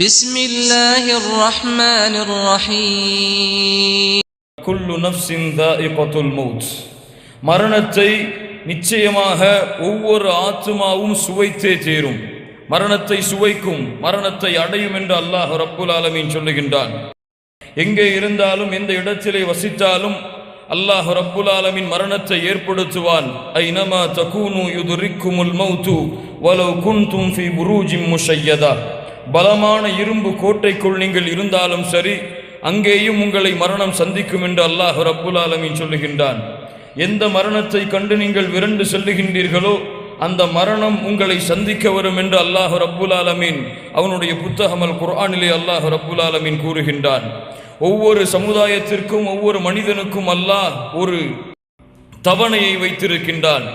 بسم الله الرحمن الرحيم குல்லு நஃப்ஸின் தாயிகத்துல் மௌத் மரணத்தை நிச்சயமாக ஒவ்வொரு ஆத்மாவும் சுவைத்தே தீரும் மரணத்தை சுவைக்கும் மரணத்தை அடையும் என்று அல்லாஹ் ரப்புல் ஆலமீன் சொல்லுகின்றான் எங்கே இருந்தாலும் எந்த இடத்திலே வசித்தாலும் அல்லாஹ் ரப்புல் ஆலமீன் மரணத்தை ஏற்படுத்துவான் ஐனமா தகூனு யுதுரிக்குமுல் மௌத்து வலவ் குன்தும் ஃபி புரூஜிம் முஷையதா பலமான இரும்பு கோட்டைக்குள் நீங்கள் இருந்தாலும் சரி அங்கேயும் உங்களை மரணம் சந்திக்கும் என்று அல்லாஹ் ரப்புல் ஆலமீன் சொல்லுகின்றான். எந்த மரணத்தை கண்டு நீங்கள் விரண்டு செல்லுகின்றீர்களோ அந்த மரணம் உங்களை சந்திக்க வரும் என்று அல்லாஹ் ரப்புல் ஆலமீன் அவனுடைய புத்தகமல் குர்ஆனிலே அல்லாஹ் ரப்புல் ஆலமீன் கூறுகின்றான். ஒவ்வொரு சமுதாயத்திற்கும் ஒவ்வொரு மனிதனுக்கும் அல்லாஹ் ஒரு தவணையை வைத்திருக்கின்றான்.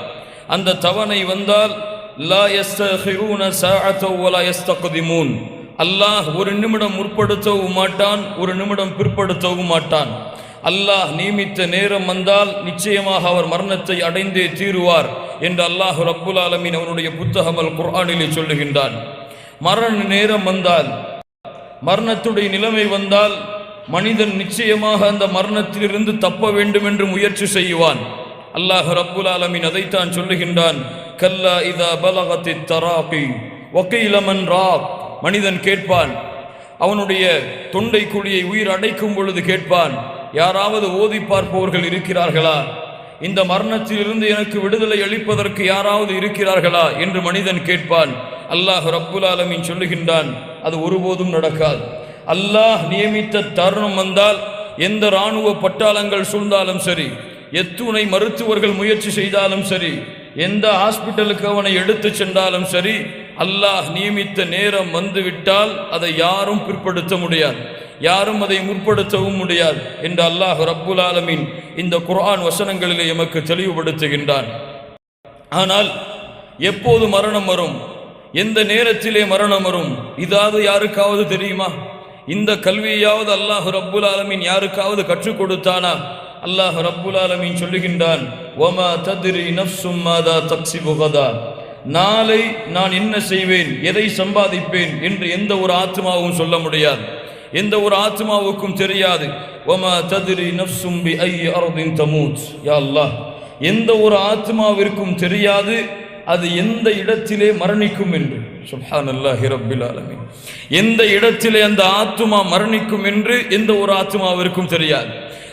அந்த தவணை வந்தால் லா எஸ்தூன சாஅத்தோ வலா யஸ்தக்திமூன். அல்லாஹ் ஒரு நிமிடம் முற்படுத்தவும் மாட்டான் ஒரு நிமிடம் பிற்படுத்தவும் மாட்டான். அல்லாஹ் நியமித்த நேரம் வந்தால் நிச்சயமாக அவர் மரணத்தை அடைந்தே தீருவார் என்று அல்லாஹ் ரப்புல் ஆலமீன் அவனுடைய புத்தகமல் குர்ஆனிலே சொல்லுகின்றான். மரண நேரம் வந்தால் மரணத்துடைய நிலைமை வந்தால் மனிதன் நிச்சயமாக அந்த மரணத்திலிருந்து தப்ப வேண்டும் என்று முயற்சி செய்வான். அல்லாஹ் ரப்புல் ஆலமீன் அதைத்தான் சொல்லுகின்றான். கல்லா இதா பலகத்தி தராபி ஒக்கையிலமன் ராக். மனிதன் கேட்பான். அவனுடைய தொண்டை குழியை உயிர் அடைக்கும் பொழுது கேட்பான். யாராவது ஓதி பார்ப்பவர்கள் இருக்கிறார்களா? இந்த மரணத்திலிருந்து எனக்கு விடுதலை அளிப்பதற்கு யாராவது இருக்கிறார்களா? என்று மனிதன் கேட்பான். அல்லாஹ் ரப்புல் ஆலமீன் சொல்லுகின்றான். அது ஒருபோதும் நடக்காது. அல்லாஹ் நியமித்த தருணம் வந்தால் எந்த இராணுவ பட்டாளங்கள் சூழ்ந்தாலும் சரி எத்துணை மருத்துவர்கள் முயற்சி செய்தாலும் சரி எந்த ஹாஸ்பிட்டலுக்கு அவனை எடுத்து சென்றாலும் சரி அல்லாஹ் நியமித்த நேரம் வந்துவிட்டால் அதை யாரும் பிற்படுத்த முடியாது. யாரும் அதை முற்படுத்தவும் முடியாது என்று அல்லாஹ் ரப்புல் ஆலமின் இந்த குர்ஆன் வசனங்களிலே எமக்கு தெளிவுபடுத்துகின்றான். ஆனால் எப்போது மரணம் வரும்? எந்த நேரத்திலே மரணம் வரும்? இதாவது யாருக்காவது தெரியுமா? இந்த கல்வியாவது அல்லாஹ் ரப்புல் ஆலமீன் யாருக்காவது கற்றுக் கொடுத்தானா? அல்லாஹ் ரப்புல் ஆலமீன் சொல்லுகின்றான் ஒமா தத்ரி நஃப்சும் மாதா தக்ஸிபு கதா. நாளை நான் என்ன செய்வேன் எதை சம்பாதிப்பேன் என்று எந்த ஒரு ஆத்மாவும் சொல்ல முடியாது. எந்த ஒரு ஆத்மாவுக்கும் தெரியாது. ஒமா தத்ரி நஃப்சும் பி ஐ அருதின் தமூத். யா அல்லாஹ் எந்த ஒரு ஆத்மாவிற்கும் தெரியாது அது எந்த இடத்திலே மரணிக்கும் என்று. சுப்ஹான் அல்லாஹி ரப்பில் ஆலமின். எந்த இடத்திலே அந்த ஆத்மா மரணிக்கும் என்று எந்த ஒரு ஆத்மாவிற்கும் தெரியாது.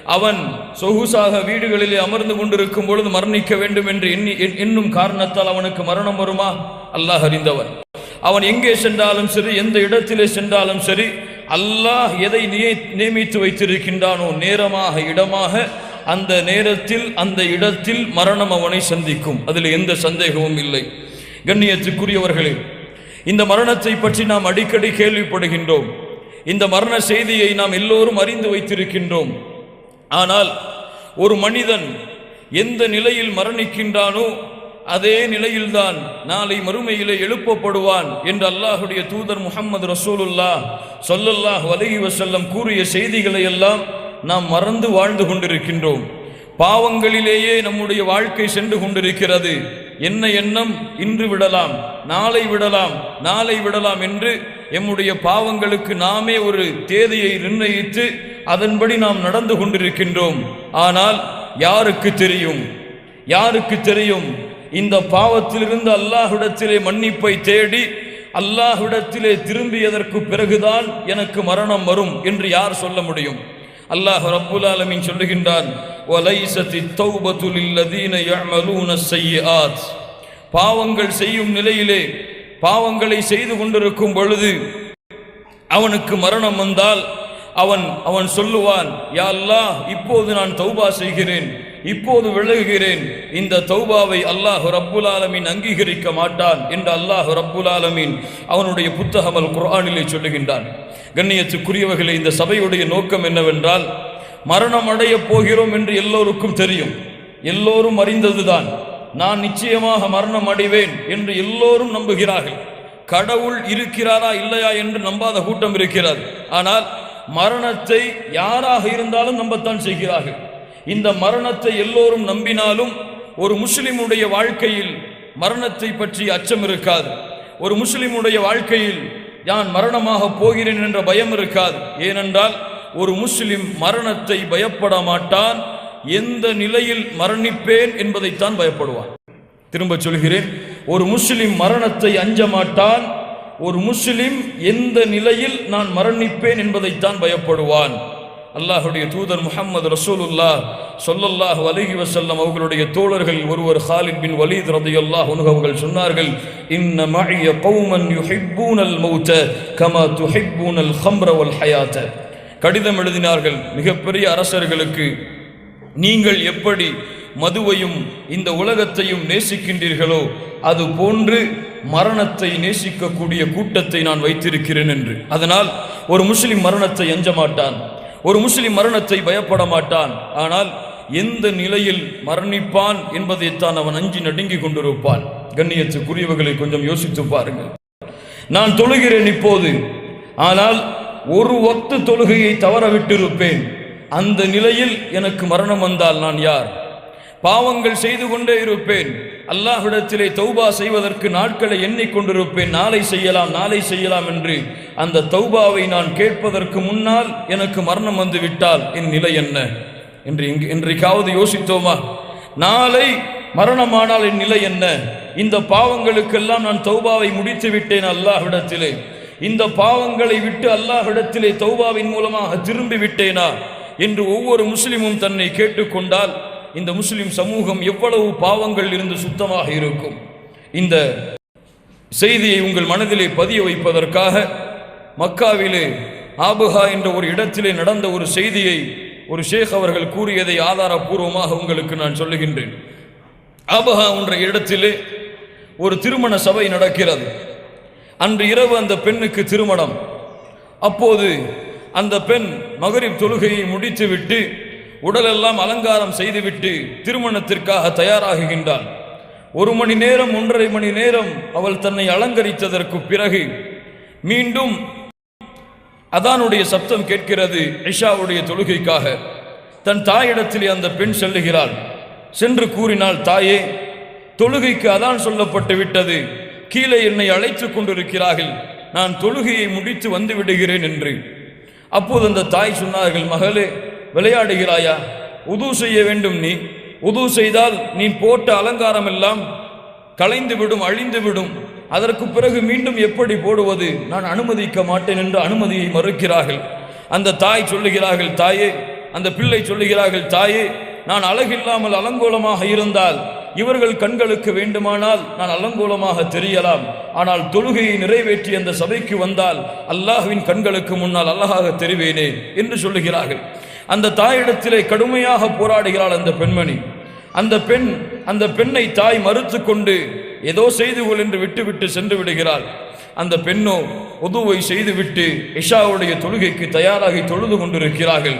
அவன் சொகுசாக வீடுகளிலே அமர்ந்து கொண்டிருக்கும் பொழுது மரணிக்க வேண்டும் என்று எண்ணி என்னும் காரணத்தால் அவனுக்கு மரணம் வருமா? அல்லாஹ் அறிந்தவன். அவன் எங்கே சென்றாலும் சரி எந்த இடத்திலே சென்றாலும் சரி அல்லாஹ் எதை நிய- நியமித்து வைத்திருக்கின்றானோ நேரமாக இடமாக அந்த நேரத்தில் அந்த இடத்தில் மரணம் அவனை சந்திக்கும். அதில் எந்த சந்தேகமும் இல்லை. கண்ணியத்துக்குரியவர்களே இந்த மரணத்தை பற்றி நாம் அடிக்கடி கேள்விப்படுகின்றோம். இந்த மரண செய்தியை நாம் எல்லோரும் அறிந்து வைத்திருக்கின்றோம். ஆனால் ஒரு மனிதன் எந்த நிலையில் மரணிக்கின்றானோ அதே நிலையில்தான் நாளை மறுமையிலே எழுப்பப்படுவான் என்று அல்லாஹுடைய தூதர் முகமது ரசூலுல்லா சொல்லல்லாஹ் வலகி வசல்லம் கூறிய செய்திகளை எல்லாம் நாம் மறந்து வாழ்ந்து கொண்டிருக்கின்றோம். பாவங்களிலேயே நம்முடைய வாழ்க்கை சென்று கொண்டிருக்கிறது. என்ன எண்ணம்? இன்று விடலாம் நாளை விடலாம் நாளை விடலாம் என்று எம்முடைய பாவங்களுக்கு நாமே ஒரு தேதியை நிர்ணயித்து அதன்படி நாம் நடந்து கொண்டிருக்கின்றோம். ஆனால் யாருக்கு தெரியும்? யாருக்கு தெரியும்? இந்த பாவத்திலிருந்து அல்லாஹுடத்திலே மன்னிப்பை தேடி அல்லாஹுடத்திலே திரும்பியதற்கு பிறகுதான் எனக்கு மரணம் வரும் என்று யார் சொல்ல முடியும்? அல்லாஹ் ரப்புல் ஆலமின் சொல்லுகின்றான் பாவங்கள் செய்யும் நிலையிலே பாவங்களை செய்து கொண்டிருக்கும் பொழுது அவனுக்கு மரணம் வந்தால் அவன் அவன் சொல்லுவான் யா அல்லாஹ் இப்போது நான் தௌபா செய்கிறேன் இப்போது விலகுகிறேன். இந்த தௌபாவை அல்லாஹ் ரப்புல் ஆலமீன் அங்கீகரிக்க மாட்டான் என்று அல்லாஹ் ரப்புல் ஆலமீன் அவனுடைய புத்தகமல் குரானிலே சொல்லுகின்றான். கண்ணியத்துக்குரியவர்களே இந்த சபையுடைய நோக்கம் என்னவென்றால் மரணம் அடையப் போகிறோம் என்று எல்லோருக்கும் தெரியும். எல்லோரும் அறிந்ததுதான். நான் நிச்சயமாக மரணம் அடைவேன் என்று எல்லோரும் நம்புகிறார்கள். கடவுள் இருக்கிறாரா இல்லையா என்று நம்பாத கூட்டம் இருக்கிறது. ஆனால் மரணத்தை யாராக இருந்தாலும் நம்பத்தான் செய்கிறார்கள். இந்த மரணத்தை எல்லோரும் நம்பினாலும் ஒரு முஸ்லிமுடைய வாழ்க்கையில் மரணத்தை பற்றி அச்சம் இருக்காது. ஒரு முஸ்லிமுடைய வாழ்க்கையில் யான் மரணமாக போகிறேன் என்ற பயம் இருக்காது. ஏனென்றால் ஒரு முஸ்லிம் மரணத்தை பயப்பட மாட்டான். எந்த நிலையில் மரணிப்பேன் என்பதைத்தான் பயப்படுவான். திரும்ப சொல்கிறேன் ஒரு முஸ்லிம் மரணத்தை அஞ்ச மாட்டான் ஒரு முஸ்லிம் எந்த நிலையில் நான் மரணிப்பேன் என்பதைத்தான் பயப்படுவான். அல்லாஹுடைய தூதர் முகமது ரசூலுல்லா சொல்லல்லாஹ் அலைஹி வசல்லம் அவர்களுடைய தோழர்கள் ஒருவர் ஹாலித் பின் வலீத் ரதையல்லாஹ் அவர்கள் சொன்னார்கள் இன்ன மஇய கௌமன் யுஹிப்பூனல் மௌத்த கமா துஹிப்பூனல் ஹம்ரவல் ஹயாத்த. கடிதம் எழுதினார்கள் மிகப்பெரிய அரசர்களுக்கு நீங்கள் எப்படி மதுவையும் இந்த உலகத்தையும் நேசிக்கின்றீர்களோ அது போன்று மரணத்தை நேசிக்கக்கூடிய கூட்டத்தை நான் வைத்திருக்கிறேன் என்று. அதனால் ஒரு முஸ்லிம் மரணத்தை அஞ்ச மாட்டான் ஒரு முஸ்லிம் மரணத்தை பயப்பட மாட்டான் ஆனால் எந்த நிலையில் மரணிப்பான் என்பதைத்தான் அவன் அஞ்சி நடுங்கிக் கொண்டிருப்பான். கண்ணியத்துக்குரியவர்களை கொஞ்சம் யோசித்து பாருங்கள். நான் தொழுகிறேன் இப்போது. ஆனால் ஒரு ஒத்து தொழுகையை தவற விட்டிருப்பேன் அந்த நிலையில் எனக்கு மரணம் வந்தால் நான் யார்? பாவங்கள் செய்து கொண்டே இருப்பேன். அல்லாஹ்விடத்திலே தௌபா செய்வதற்கு நாட்களை எண்ணிக்கொண்டிருப்பேன். நாளை செய்யலாம் நாளை செய்யலாம் என்று. அந்த தௌபாவை நான் கேட்பதற்கு முன்னால் எனக்கு மரணம் வந்து விட்டால் என் நிலை என்ன? என்று இங்கு இன்றைக்காவது யோசித்தோமா? நாளை மரணமானால் என் நிலை என்ன? இந்த பாவங்களுக்கெல்லாம் நான் தௌபாவை முடித்து விட்டேன் அல்லாஹ்விடத்திலே. இந்த பாவங்களை விட்டு அல்லாஹ்விடத்திலே தௌபாவின் மூலமாக திரும்பி விட்டேனா? என்று ஒவ்வொரு முஸ்லிமும் தன்னை கேட்டுக்கொண்டால் இந்த முஸ்லிம் சமூகம் எவ்வளவு பாவங்கள் இருந்து சுத்தமாக இருக்கும். இந்த செய்தியை உங்கள் மனதிலே பதிய வைப்பதற்காக மக்காவிலே ஆபுஹா என்ற ஒரு இடத்திலே நடந்த ஒரு செய்தியை ஒரு ஷேக் அவர்கள் கூறியதை ஆதாரபூர்வமாக உங்களுக்கு நான் சொல்லுகின்றேன். ஆபஹா என்ற இடத்திலே ஒரு திருமண சபை நடக்கிறது. அன்று இரவு அந்த பெண்ணுக்கு திருமணம். அப்போது அந்த பெண் மகரிப் தொழுகையை முடித்துவிட்டு உடலெல்லாம் அலங்காரம் செய்துவிட்டு திருமணத்திற்காக தயாராகுகின்றாள். ஒரு மணி நேரம் ஒன்றரை மணி நேரம் அவள் தன்னை அலங்கரித்ததற்கு பிறகு மீண்டும் அதானுடைய சப்தம் கேட்கிறது இஷாவுடைய தொழுகைக்காக. தன் தாயிடத்திலே அந்த பெண் செல்லுகிறாள். சென்று கூறினாள் தாயே தொழுகைக்கு அதான் சொல்லப்பட்டு விட்டது. கீழே என்னை அழைத்துக் கொண்டிருக்கிறார்கள். நான் தொழுகையை முடித்து வந்து விடுகிறேன் என்று. அப்போது அந்த தாய் சொன்னார்கள் மகளே விளையாடுகிறாயா? உது செய்ய வேண்டும் நீ. உது செய்தால் நீ போட்ட அலங்காரம் எல்லாம் கலைந்து விடும் அழிந்து விடும். அதற்கு பிறகு மீண்டும் எப்படி போடுவது? நான் அனுமதிக்க மாட்டேன் என்று அனுமதியை மறுக்கிறார்கள். அந்த தாய் சொல்லுகிறார்கள் தாயே அந்த பிள்ளை சொல்லுகிறார்கள் தாயே நான் அழகில்லாமல் அலங்கோலமாக இருந்தால் இவர்கள் கண்களுக்கு வேண்டுமானால் நான் அலங்கோலமாக தெரியலாம். ஆனால் தொழுகையை நிறைவேற்றி அந்த சபைக்கு வந்தால் அல்லாஹுவின் கண்களுக்கு முன்னால் அல்லஹாக தெரிவேனே என்று சொல்லுகிறார்கள். அந்த தாயிடத்திலே கடுமையாக போராடுகிறாள் அந்த பெண்மணி. அந்த பெண் அந்த பெண்ணை தாய் மறுத்து கொண்டு ஏதோ செய்து கொள் என்று விட்டுவிட்டு சென்று விடுகிறாள். அந்த பெண்ணோ உதுவை செய்துவிட்டு இஷாவுடைய தொழுகைக்கு தயாராகி தொழுது கொண்டிருக்கிறார்கள்.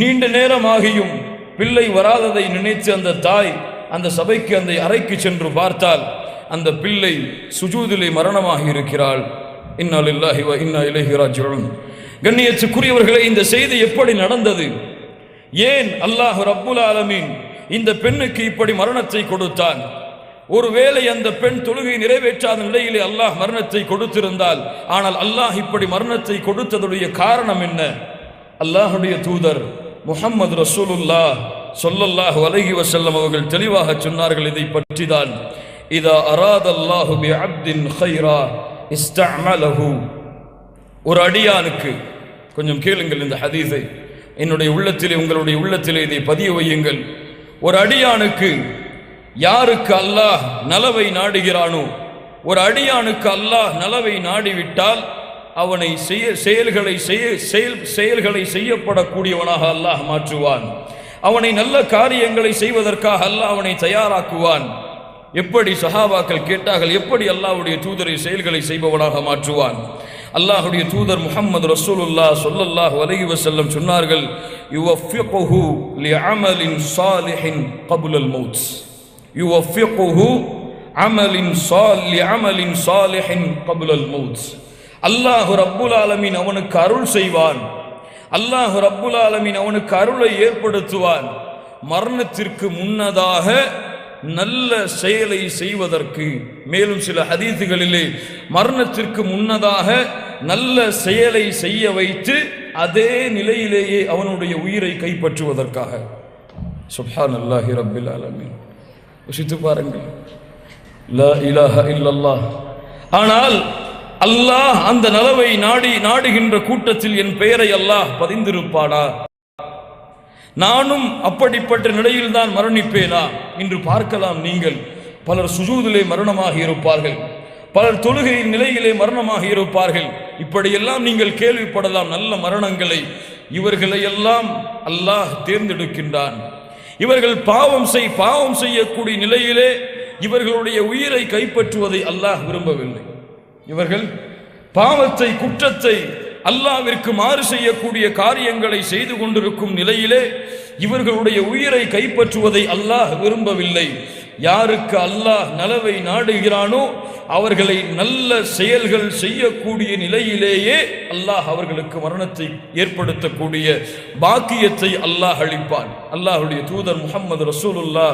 நீண்ட நேரமாகியும் பிள்ளை வராததை நினைத்து அந்த தாய் அந்த சபைக்கு அந்த அறைக்கு சென்று பார்த்தால் அந்த பிள்ளை சுஜூதிலே மரணமாகி இருக்கிறாள். இன்னால் இல்லாஹி வ இன்னா இலைஹி கண்ணியத்துக்குரியவர்களே இந்த செய்தி எப்படி நடந்தது? ஏன் அல்லாஹ் ரப்புல் ஆலமீன் இந்த பெண்ணுக்கு இப்படி மரணத்தை கொடுத்தான்? ஒருவேளை அந்த பெண் தொழுகை நிறைவேற்றாத நிலையிலே அல்லாஹ் மரணத்தை கொடுத்திருந்தால் ஆனால் அல்லாஹ் இப்படி மரணத்தை கொடுத்ததுடைய காரணம் என்ன? அல்லாஹுடைய தூதர் முஹம்மது ரசூலுல்லா சொல்லல்லாஹு அலைஹி வசல்லம் அவர்கள் தெளிவாக சொன்னார்கள் இதை பற்றிதான். இதா அராதல்லாஹு பி அப்தின் ஹைரா இஸ்தஅமலஹு. ஒரு அடியானுக்கு கொஞ்சம் கேளுங்கள் இந்த ஹதீஸை. என்னுடைய உள்ளத்திலே உங்களுடைய உள்ளத்திலே இதை பதிய வையுங்கள். ஒரு அடியானுக்கு யாருக்கு அல்லாஹ் நலவை நாடுகிறானோ ஒரு அடியானுக்கு அல்லாஹ் நலவை நாடிவிட்டால் அவனை செய்ய செயல்களை செய்ய செயல் செயல்களை செய்யப்படக்கூடியவனாக அல்லாஹ் மாற்றுவான். அவனை நல்ல காரியங்களை செய்வதற்காக அல்லாஹ் அவனை தயாராக்குவான். எப்படி சஹாபாக்கள் கேட்டார்கள் எப்படி அல்லாஹுடைய தூதரை செயல்களை செய்பவனாக மாற்றுவான்? அல்லாஹுடைய தூதர் முஹம்மது ரசூலுல்லாஹ் சொல்லல்லாஹ் வலகி வசல்லம் சொன்னார்கள் யுவஃபிகுஹு லிஅமலின் சாலிஹின் கபுலல் மௌத். யுவஃபிகுஹு அமலின் சால் லிஅமலின் சாலிஹின் கபுலல் மௌத். அல்லாஹ் ரப்புல் ஆலமீன் அவனுக்கு அருள் செய்வான். அல்லாஹ் ரப்புல் ஆலமின் அவனுக்கு அருளை ஏற்படுத்துவான். மரணத்திற்கு முன்னதாக நல்ல செயலை செய்வதற்கு. மேலும் சில ஹதீதுகளிலே மரணத்திற்கு முன்னதாக நல்ல செயலை செய்ய வைத்து அதே நிலையிலேயே அவனுடைய உயிரை கைப்பற்றுவதற்காக. சுப்ஹான் அல்லாஹி ரப்பில் ஆலமின். யோசித்து பாருங்கள். லா இலாஹ இல்லல்லாஹ். ஆனால் அல்லாஹ் அந்த நலவை நாடி நாடுகின்ற கூட்டத்தில் என் பெயரை அல்லாஹ் பதிந்திருப்பானா? நானும் அப்படிப்பட்ட நிலையில்தான் மரணிப்பேனா? என்று பார்க்கலாம் நீங்கள். பலர் சுஜூதிலே மரணமாக இருப்பார்கள். பலர் தொழுகையின் நிலையிலே மரணமாக இருப்பார்கள். இப்படியெல்லாம் நீங்கள் கேள்விப்படலாம். நல்ல மரணங்களை. இவர்களை எல்லாம் அல்லாஹ் தேர்ந்தெடுக்கின்றான். இவர்கள் பாவம் செய் பாவம் செய்யக்கூடிய நிலையிலே இவர்களுடைய உயிரை கைப்பற்றுவதை அல்லாஹ் விரும்பவில்லை. இவர்கள் பாவத்தை குற்றத்தை அல்லாவிற்கு மாறு செய்யக்கூடிய காரியங்களை செய்து கொண்டிருக்கும் நிலையிலே இவர்களுடைய உயிரை கைப்பற்றுவதை அல்லாஹ் விரும்பவில்லை. யாருக்கு அல்லாஹ் நலவை நாடுகிறானோ அவர்களை நல்ல செயல்கள் செய்யக்கூடிய நிலையிலேயே அல்லாஹ் அவர்களுக்கு மரணத்தை ஏற்படுத்தக்கூடிய பாக்கியத்தை அல்லாஹ் அளிப்பான். அல்லாஹுடைய தூதர் முகமது ரசூலுல்லா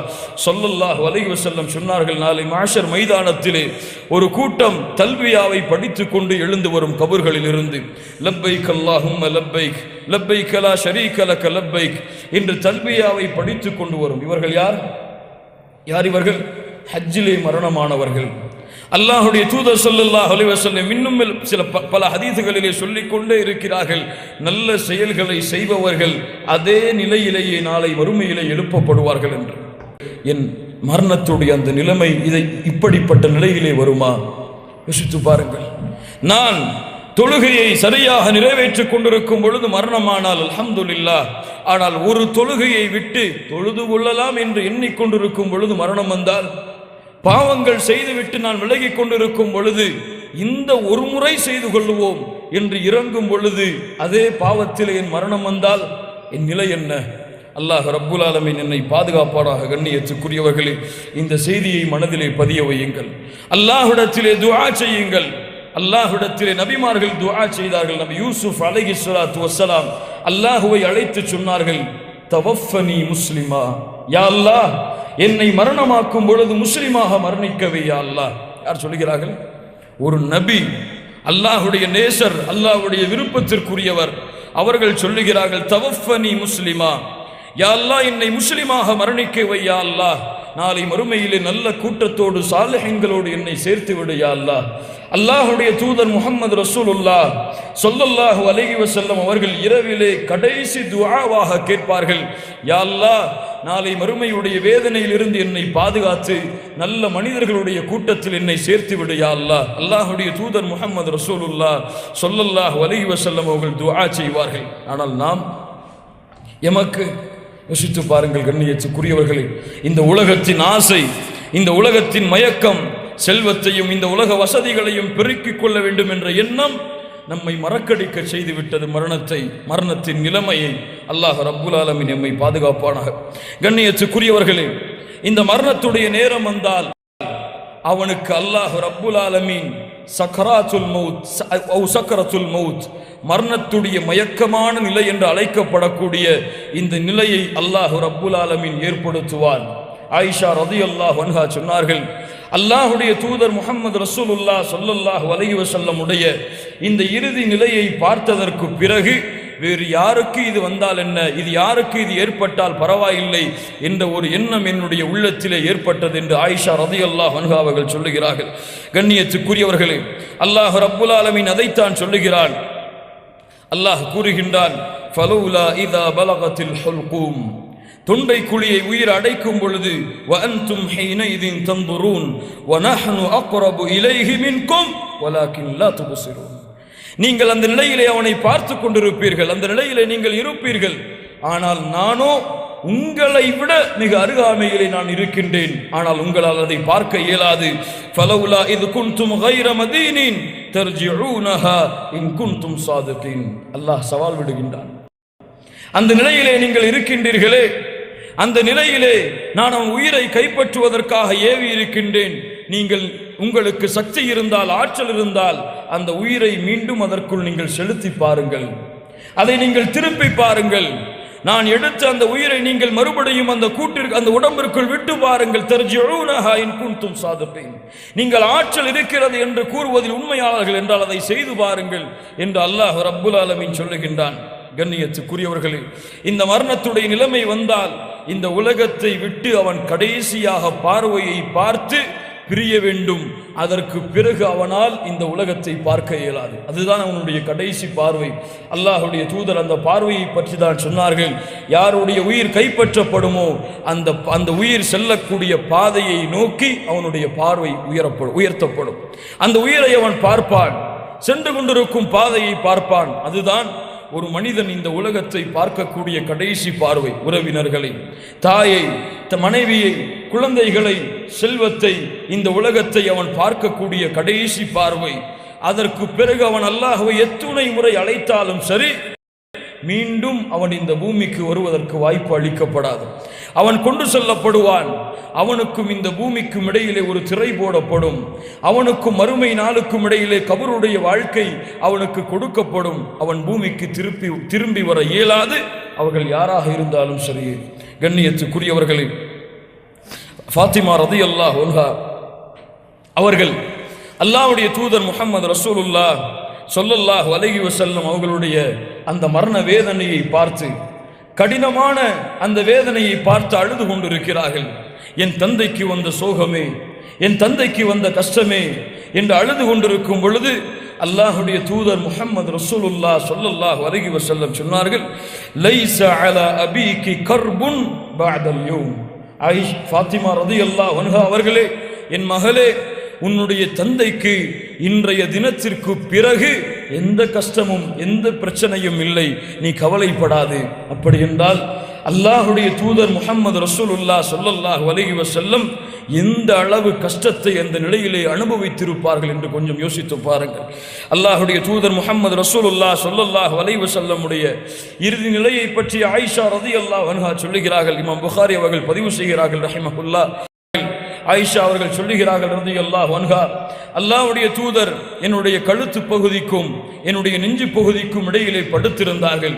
சொல்லல்லாஹ் வலைவு செல்லம் சொன்னார்கள் நாளை மாஷர் மைதானத்திலே ஒரு கூட்டம் தல்வியாவை படித்து கொண்டு எழுந்து வரும் கபர்களில் இருந்து லப்பைக் கல்லாஹும் லப்பைக் லப்பைக் லா ஷரீ கல லப்பைக் என்று தல்வியாவை படித்து கொண்டு வரும். இவர்கள் யார்? யார் இவர்கள்? ஹஜ்ஜிலே மரணமானவர்கள். அல்லாஹுடைய தூதர் சொல்லல்லா அலைஹி வஸல்லம் இன்னும் சில ப- பல ஹதீதுகளிலே சொல்லிக் கொண்டே இருக்கிறார்கள். நல்ல செயல்களை செய்பவர்கள் அதே நிலையிலேயே நாளை வறுமையிலே எழுப்பப்படுவார்கள் என்று. என் மரணத்துடைய அந்த நிலைமை இதை இப்படிப்பட்ட நிலையிலே வருமா? யோசித்து பாருங்கள். நான் தொழுகையை சரியாக நிறைவேற்றிக் கொண்டிருக்கும் பொழுது மரணமானால் அல்ஹம்துலில்லாஹ் ஆனால் ஒரு தொழுகையை விட்டு தொழுது கொள்ளலாம் என்று எண்ணிக்கொண்டிருக்கும் பொழுது மரணம் வந்தால் பாவங்கள் செய்துவிட்டு நான் விலகிக் கொண்டிருக்கும் பொழுது இந்த ஒரு முறை செய்து கொள்ளுவோம் என்று இறங்கும் பொழுது அதே பாவத்தில் என் மரணம் வந்தால் என் நிலை என்ன? அல்லாஹ் ரப்புல் ஆலமின் என்னை பாதுகாப்பாடாக கண்ணியத்துக்குரியவர்களே இந்த செய்தியை மனதிலே பதிய வையுங்கள். அல்லாஹிடத்திலே துவா செய்யுங்கள். அல்லாஹுடத்திலே நபிமார்கள் துவா செய்தார்கள். நபி யூசுப் அலஹி ஸலாத்து வஸ்ஸலாம் அல்லாஹுவை அழைத்து சொன்னார்கள் தவஃபனி முஸ்லிமா. யா அல்லாஹ் என்னை மரணமாக்கும் பொழுது முஸ்லிமாக மரணிக்கவே யா அல்லாஹ். யார் சொல்லுகிறார்கள் ஒரு நபி அல்லாஹுடைய நேசர் அல்லாஹுடைய விருப்பத்திற்குரியவர் அவர்கள் சொல்லுகிறார்கள் தவஃபனி முஸ்லிமா. யா அல்லாஹ் என்னை முஸ்லிமாக மரணிக்கவை யா அல்லாஹ். நாளை மறுமையிலே நல்ல கூட்டத்தோடு சாலகங்களோடு என்னை சேர்த்து விடு யா அல்லாஹ். அல்லாஹுடைய தூதர் முகமது ரசூலுல்லா சொல்லல்லாஹு அலைஹி வசல்லம் அவர்கள் இரவிலே கடைசி துவாவாக கேட்பார்கள் யா நாளை மறுமையுடைய வேதனையிலிருந்து என்னை பாதுகாத்து நல்ல மனிதர்களுடைய கூட்டத்தில் என்னை சேர்த்து விடு யா அல்லாஹ். அல்லாஹுடைய தூதர் முகமது ரசூலுல்லா சொல்லல்லாஹு அலைஹி வசல்லம் அவர்கள் துவா செய்வார்கள். ஆனால் நாம் எமக்கு யோசித்து பாருங்கள் கண்ணியத்துக்குரியவர்களே. இந்த உலகத்தின் ஆசை இந்த உலகத்தின் மயக்கம் செல்வத்தையும் இந்த உலக வசதிகளையும் பெருக்கிக் கொள்ள வேண்டும் என்ற எண்ணம் நம்மை மறக்கடிக்க செய்துவிட்டது மரணத்தை மரணத்தின் நிலைமையை அல்லாஹ் ரப்புல் ஆலமின் நம்மை பாதுகாப்பானாக. கண்ணியத்துக்குரியவர்களே இந்த மரணத்துடைய நேரம் வந்தால் அவனுக்கு அல்லாஹ் ரப்புல் ஆலமின் சக்கராத்துல் மவுத் ச- அவு சக்கரத்துல் மவுத் மரணத்துடைய மயக்கமான நிலை என்று அழைக்கப்படக்கூடிய இந்த நிலையை அல்லாஹ் ரப்புல் ஆலமின் ஏற்படுத்துவான். ஆயிஷா ரதியல்லாஹு வன்ஹா சொன்னார்கள் அல்லாஹுடைய தூதர் முகமது ரசூலுல்லா சொல்லல்லாஹ் வலையுவ செல்லமுடைய உடைய இந்த இறுதி நிலையை பார்த்ததற்கு பிறகு வேறு யாருக்கு இது வந்தால் என்ன? இது யாருக்கு இது ஏற்பட்டால் பரவாயில்லை என்ற ஒரு எண்ணம் என்னுடைய உள்ளத்திலே ஏற்பட்டது என்று ஆயிஷா ரதியல்லாஹு வன்ஹா அவர்கள் சொல்லுகிறார்கள். கண்ணியத்துக்குரியவர்களே அல்லாஹ் ரப்புல் ஆலமின் அதைத்தான் சொல்லுகிறான். அல்லாஹ் கூறுகின்றான் தொண்டை குழியை உயிர் அடைக்கும் பொழுது வஅன்தும் ஹீனைதின் தந்துரூன் வநஹ்னு அக்ரபு இலைஹி மின்கும் வலாக்கின் லா துபசிரூன். நீங்கள் அந்த நிலையிலே அவனை பார்த்து கொண்டிருப்பீர்கள் அந்த நிலையிலே நீங்கள் இருப்பீர்கள். ஆனால் நானோ உங்களை விட மிக அருகாமையிலே நான் இருக்கின்றேன். ஆனால் உங்களால் அதை பார்க்க இயலாது. ஃபலவுலா இது குன்தும் கைர மதீனின் தர்ஜிஊனஹா இன் குன்தும் சாதத்தின் அல்லாஹ் சவால் விடுகின்றான். அந்த நிலையிலே நீங்கள் இருக்கின்றீர்களே. அந்த நிலையிலே நான் அவன் உயிரை கைப்பற்றுவதற்காக ஏவி இருக்கின்றேன். நீங்கள் உங்களுக்கு சக்தி இருந்தால் ஆற்றல் இருந்தால் அந்த உயிரை மீண்டும் அதற்குள் நீங்கள் செலுத்தி பாருங்கள். அதை நீங்கள் திருப்பி பாருங்கள். நான் எடுத்த அந்த உயிரை நீங்கள் மறுபடியும் அந்த கூட்டிற்கு அந்த உடம்பிற்குள் விட்டு பாருங்கள் தெரிஞ்சு குன்தும் சாதப்பேன் நீங்கள் ஆற்றல் இருக்கிறது என்று கூறுவதில் உண்மையாளர்கள் என்றால் அதை செய்து பாருங்கள் என்று அல்லாஹ் ரப்புல் அலமின் சொல்லுகின்றான். கண்ணியத்துக்குரியவர்களே இந்த மரணத்துடைய நிலைமை வந்தால் இந்த உலகத்தை விட்டு அவன் கடைசியாக பார்வையை பார்த்து பிரிய வேண்டும். அதற்கு பிறகு அவனால் இந்த உலகத்தை பார்க்க இயலாது. அதுதான் அவனுடைய கடைசி பார்வை. அல்லாஹுடைய தூதர் அந்த பார்வையை பற்றி தான் சொன்னார்கள். யாருடைய உயிர் கைப்பற்றப்படுமோ அந்த அந்த உயிர் செல்லக்கூடிய பாதையை நோக்கி அவனுடைய பார்வை உயரப்படும் உயர்த்தப்படும். அந்த உயிரை அவன் பார்ப்பான். சென்று கொண்டிருக்கும் பாதையை பார்ப்பான். அதுதான் ஒரு மனிதன் இந்த உலகத்தை பார்க்கக்கூடிய கடைசி பார்வை உறவினர்களை தாயை த மனைவியை குழந்தைகளை செல்வத்தை இந்த உலகத்தை அவன் பார்க்கக்கூடிய கடைசி பார்வை. அதற்கு பிறகு அவன் அல்லாஹுவை எத்துணை முறை அழைத்தாலும் சரி மீண்டும் அவன் இந்த பூமிக்கு வருவதற்கு வாய்ப்பு அளிக்கப்படாது. அவன் கொண்டு செல்லப்படுவான். அவனுக்கும் இந்த பூமிக்கும் இடையிலே ஒரு திரை போடப்படும். அவனுக்கும் மறுமை நாளுக்கும் இடையிலே கபருடைய வாழ்க்கை அவனுக்கு கொடுக்கப்படும். அவன் பூமிக்கு திருப்பி திரும்பி வர இயலாது. அவர்கள் யாராக இருந்தாலும் சரி. கண்ணியத்துக்குரியவர்களே ஃபாத்திமா ரதி அல்லாஹ் ஒன்ஹா அவர்கள் அல்லாஹ்வுடைய தூதர் முகமது ரசூலுல்லா சொல்லல்லாஹ் வலகி வசல்லம் அவர்களுடைய அந்த மரண வேதனையை பார்த்து கடினமான அந்த வேதனையை பார்த்து அழுது கொண்டிருக்கிறார்கள். என் தந்தைக்கு வந்த சோகமே என் தந்தைக்கு வந்த கஷ்டமே என்று அழுது கொண்டிருக்கும் பொழுது அல்லாஹுடைய தூதர் முகமது ரசூலுல்லா சொல்லல்லாஹ் வருகி வசல்லம் சொன்னார்கள் லைஸ அலா அபீகி கர்புன் பஅதல் ஆயிஷ் ஃபாத்திமா ரதியல்லாஹு அன்ஹா அவர்களே என் மகளே உன்னுடைய தந்தைக்கு இன்றைய தினத்திற்கு பிறகு எந்த கஷ்டமும் எந்த பிரச்சனையும் இல்லை. நீ கவலைப்படாது. அப்படி என்றால் அல்லாஹுடைய தூதர் முகமது ரசூலுல்லா சொல்லல்லாஹ் அலைஹி வசல்லம் எந்த அளவு கஷ்டத்தை அந்த நிலையிலே அனுபவித்திருப்பார்கள் என்று கொஞ்சம் யோசித்து பாருங்கள். அல்லாஹுடைய தூதர் முகமது ரசூலுல்லா சொல்லல்லாஹ் அலைஹி செல்லமுடைய இறுதி நிலையை பற்றி ஆயிஷா ரதியல்லாஹு அன்ஹா சொல்லுகிறார்கள். இமாம் புகாரி அவர்கள் பதிவு செய்கிறார்கள் ரஹிமகுல்லா ஆயிஷா அவர்கள் சொல்லுகிறார்கள் இருந்து அல்லாஹ் வன்ஹா அல்லாவுடைய தூதர் என்னுடைய கழுத்து பகுதிக்கும் என்னுடைய நெஞ்சு பகுதிக்கும் இடையிலே படுத்திருந்தார்கள்.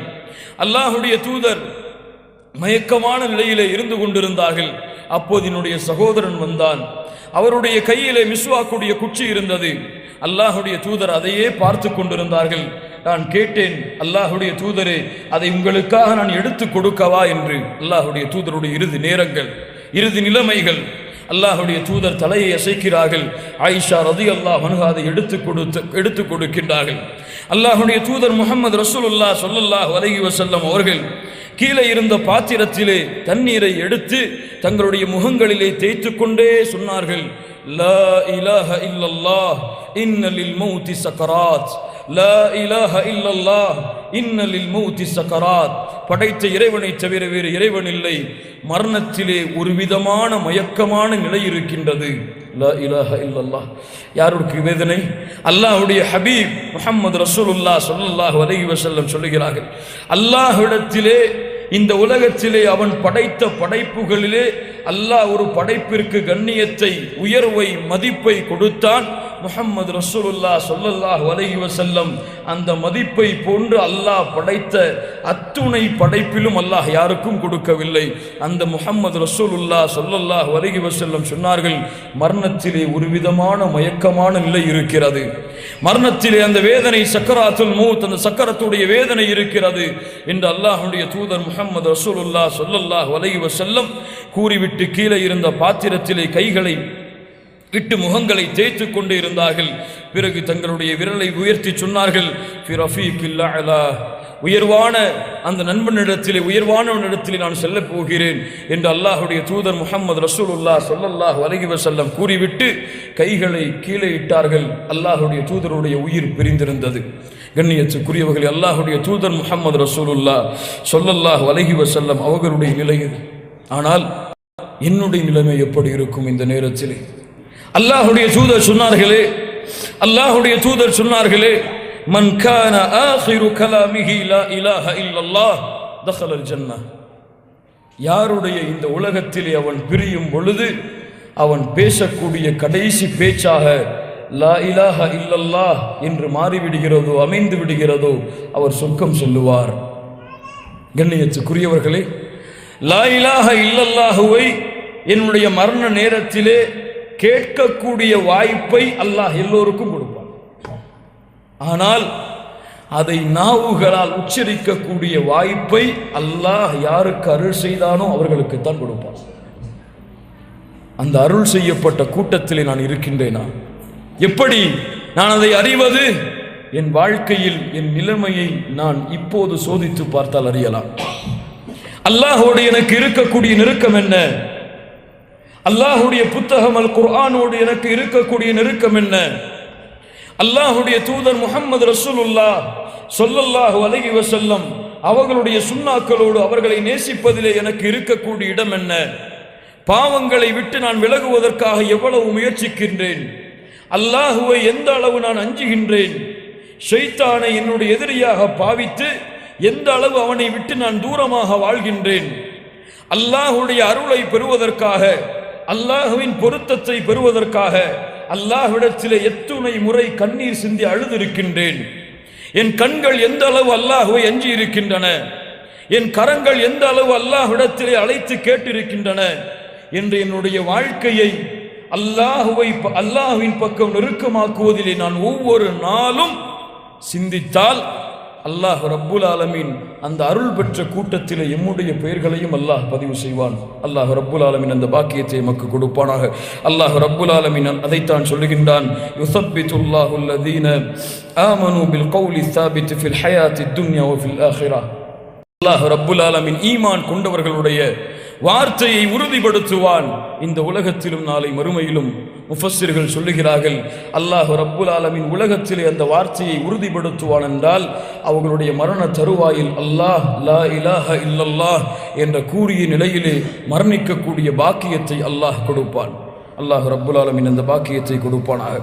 அல்லாஹுடைய தூதர் மயக்கமான நிலையிலே இருந்து கொண்டிருந்தார்கள். அப்போது என்னுடைய சகோதரன் வந்தான். அவருடைய கையிலே மிஸ்வாக்குடைய குச்சி இருந்தது. அல்லாஹுடைய தூதர் அதையே பார்த்து கொண்டிருந்தார்கள். நான் கேட்டேன் அல்லாஹுடைய தூதரே அதை உங்களுக்காக நான் எடுத்து கொடுக்கவா? என்று அல்லாஹுடைய தூதருடைய இறுதி நேரங்கள் இறுதி நிலைமைகள் அல்லாஹுடைய தூதர் தலையை அசைக்கிறார்கள். ஆயிஷா ரதி அல்லாஹ் அனுகாதை எடுத்து கொடுத்து எடுத்து கொடுக்கின்றார்கள். அல்லாஹுடைய தூதர் முகமது ரசூலுல்லா சொல்லல்லாஹ் வலகி வசல்லம் அவர்கள் கீழே இருந்த பாத்திரத்திலே தண்ணீரை எடுத்து தங்களுடைய முகங்களிலே தேய்த்து கொண்டே சொன்னார்கள். லா இலாஹ இல்லல்லாஹ் இன்னலில் மௌத்தி சக்கராத் லா இலாஹ இல்லல்லாஹ். இன்னலில் மௌத்தி சக்கராத் படைத்த இறைவனை தவிர வேறு இறைவன் இல்லை. மரணத்திலே ஒரு விதமான மயக்கமான நிலை இருக்கின்றது. லா இலாஹ இல்லல்லாஹ். யாருக்கு வேதனை? அல்லாஹுடைய ஹபீப் முஹம்மது ரசூலுல்லா ஸல்லல்லாஹு அலைஹி வசல்லம் சொல்லுகிறார்கள். அல்லாஹ்விடத்திலே இந்த உலகத்திலே அவன் படைத்த படைப்புகளிலே அல்லாஹ் ஒரு படைப்பிற்கு கண்ணியத்தை உயர்வை மதிப்பை கொடுத்தான். முஹம்மது ரசூலுல்லா சொல்லல்லாஹ் வலகி வசல்லம் அந்த மதிப்பை போன்று அல்லாஹ் படைத்த அத்துணை படைப்பிலும் அல்லாஹ் யாருக்கும் கொடுக்கவில்லை. அந்த முஹம்மது ரசூலுல்லா சொல்லல்லாஹ் வலகி வசல்லம் சொன்னார்கள் மரணத்திலே ஒரு விதமான மயக்கமான நிலை இருக்கிறது. மரணத்திலே அந்த வேதனை சக்கராத்துல் மூத் அந்த சக்கரத்துடைய வேதனை இருக்கிறது. என்று அல்லாஹுடைய தூதர் முஹம்மது ரசூலுல்லா சொல்லல்லாஹ் வலகி வசல்லம் கூறிவிட்டு கீழே இருந்த பாத்திரத்திலே கைகளை இட்டு முகங்களை தேய்த்து கொண்டு இருந்தார்கள் பிறகு தங்களுடைய விரலை உயர்த்தி சொன்னார்கள் உயர்வான அந்த நண்பனிடத்திலே உயர்வானவனிடத்திலே நான் செல்ல போகிறேன் என்று அல்லாஹுடைய தூதர் முகமது ரசூலுல்லா சொல்லல்லாஹ் வலகி வசல்லம் கூறிவிட்டு கைகளை கீழே இட்டார்கள். அல்லாஹுடைய தூதருடைய உயிர் பிரிந்திருந்தது. கண்ணியத்துக்குரியவர்கள் அல்லாஹுடைய தூதர் முகமது ரசூலுல்லா சொல்லல்லாஹ் வலகி வசல்லம் அவர்களுடைய நிலை ஆனால் என்னுடைய நிலைமை எப்படி இருக்கும் இந்த நேரத்திலே? அல்லாஹுடைய தூதர் சொன்னார்களே அல்லாஹுடைய தூதர் சொன்னார்களே மன் கான ஆஹிரு கலாமிஹி லா இலாஹ இல்லல்லாஹ் தஹலல் ஜன்னா யாருடைய இந்த உலகத்திலே அவன் பிரியும் பொழுது அவன் பேசக்கூடிய கடைசி பேச்சாக லா இலாஹ இல்லல்லாஹ் என்று மாறிவிடுகிறதோ அமைந்து விடுகிறதோ அவர் சொர்க்கம் சொல்லுவார். கண்ணியத்துக்குரியவர்களே லா இலாஹ இல்லல்லாஹுவை என்னுடைய மரண நேரத்திலே கேட்கக்கூடிய வாய்ப்பை அல்லாஹ் எல்லோருக்கும் கொடுப்பான். ஆனால் அதை நாவுகளால் உச்சரிக்கக்கூடிய வாய்ப்பை அல்லாஹ் யாருக்கு அருள் செய்தானோ அவர்களுக்குத்தான் கொடுப்பான். அந்த அருள் செய்யப்பட்ட கூட்டத்திலே நான் இருக்கின்றேனா? எப்படி நான் அதை அறிவது? என் வாழ்க்கையில் என் நிலைமையை நான் இப்போது சோதித்து பார்த்தால் அறியலாம். அல்லாஹோடு எனக்கு இருக்கக்கூடிய நெருக்கம் என்ன? அல்லாஹுடைய புத்தகம் அல் குர்ஆனோடு எனக்கு இருக்கக்கூடிய நெருக்கம் என்ன? அல்லாஹுடைய தூதர் முகமது ரசூலுல்லா சொல்லல்லாஹு அலகி வசல்லம் அவர்களுடைய சுண்ணாக்களோடு அவர்களை நேசிப்பதிலே எனக்கு இருக்கக்கூடிய இடம் என்ன? பாவங்களை விட்டு நான் விலகுவதற்காக எவ்வளவு முயற்சிக்கின்றேன்? அல்லாஹுவை எந்த அளவு நான் அஞ்சுகின்றேன்? ஷைத்தானை என்னுடைய எதிரியாக பாவித்து எந்த அளவு அவனை விட்டு நான் தூரமாக வாழ்கின்றேன்? அல்லாஹுடைய அருளை பெறுவதற்காக அல்லாஹுவின் பொருத்தத்தை பெறுவதற்காக அல்லாஹ்விடத்திலே எத்துணை முறை கண்ணீர் சிந்தி அழுதிருக்கின்றேன். என் கண்கள் எந்த அளவு அல்லாஹுவை அஞ்சி இருக்கின்றன என் கரங்கள் எந்த அளவு அல்லாஹ்விடத்திலே அழைத்து கேட்டிருக்கின்றன? என்று என்னுடைய வாழ்க்கையை அல்லாஹுவை அல்லாஹுவின் பக்கம் நெருக்கமாக்குவதிலே நான் ஒவ்வொரு நாளும் சிந்தித்தால் அல்லாஹ் ரப்புல் ஆலமீன் அந்த அருள் பெற்ற கூட்டத்தில் எம்முடைய பெயர்களையும் அல்லாஹ் பதிவு செய்வான். அல்லாஹ் ரப்புல் ஆலமீன் அந்த பாக்கியத்தை மக்கு கொடுப்பானாக. அல்லாஹ் ரப்புல் ஆலமீன் அதைத்தான் சொல்லுகின்றான். யுசப்பித்துல்லாஹு அல்லதீன ஆமனு பில் கௌலி சாபித் ஃபில் ஹயாத்தி துன்யா ஃபில் ஆஹிரா அல்லாஹ் ரப்புல் ஆலமின் ஈமான் கொண்டவர்களுடைய வார்த்தையை உறுதிப்படுத்துவான். இந்த உலகத்திலும் நாளை மறுமையிலும் முஃபஸ்ஸிர்கள் சொல்லுகிறார்கள் அல்லாஹ் ரப்புல் ஆலமின் உலகத்திலே அந்த வார்த்தையை உறுதிப்படுத்துவான் என்றால் அவர்களுடைய மரண தருவாயில் அல்லாஹ் லா இலாஹ இல்லல்லாஹ் என்ற கூறிய நிலையிலே மரணிக்கக்கூடிய பாக்கியத்தை அல்லாஹ் கொடுப்பான். அல்லாஹ் ரப்புல் ஆலமின் அந்த பாக்கியத்தை கொடுப்பானாக.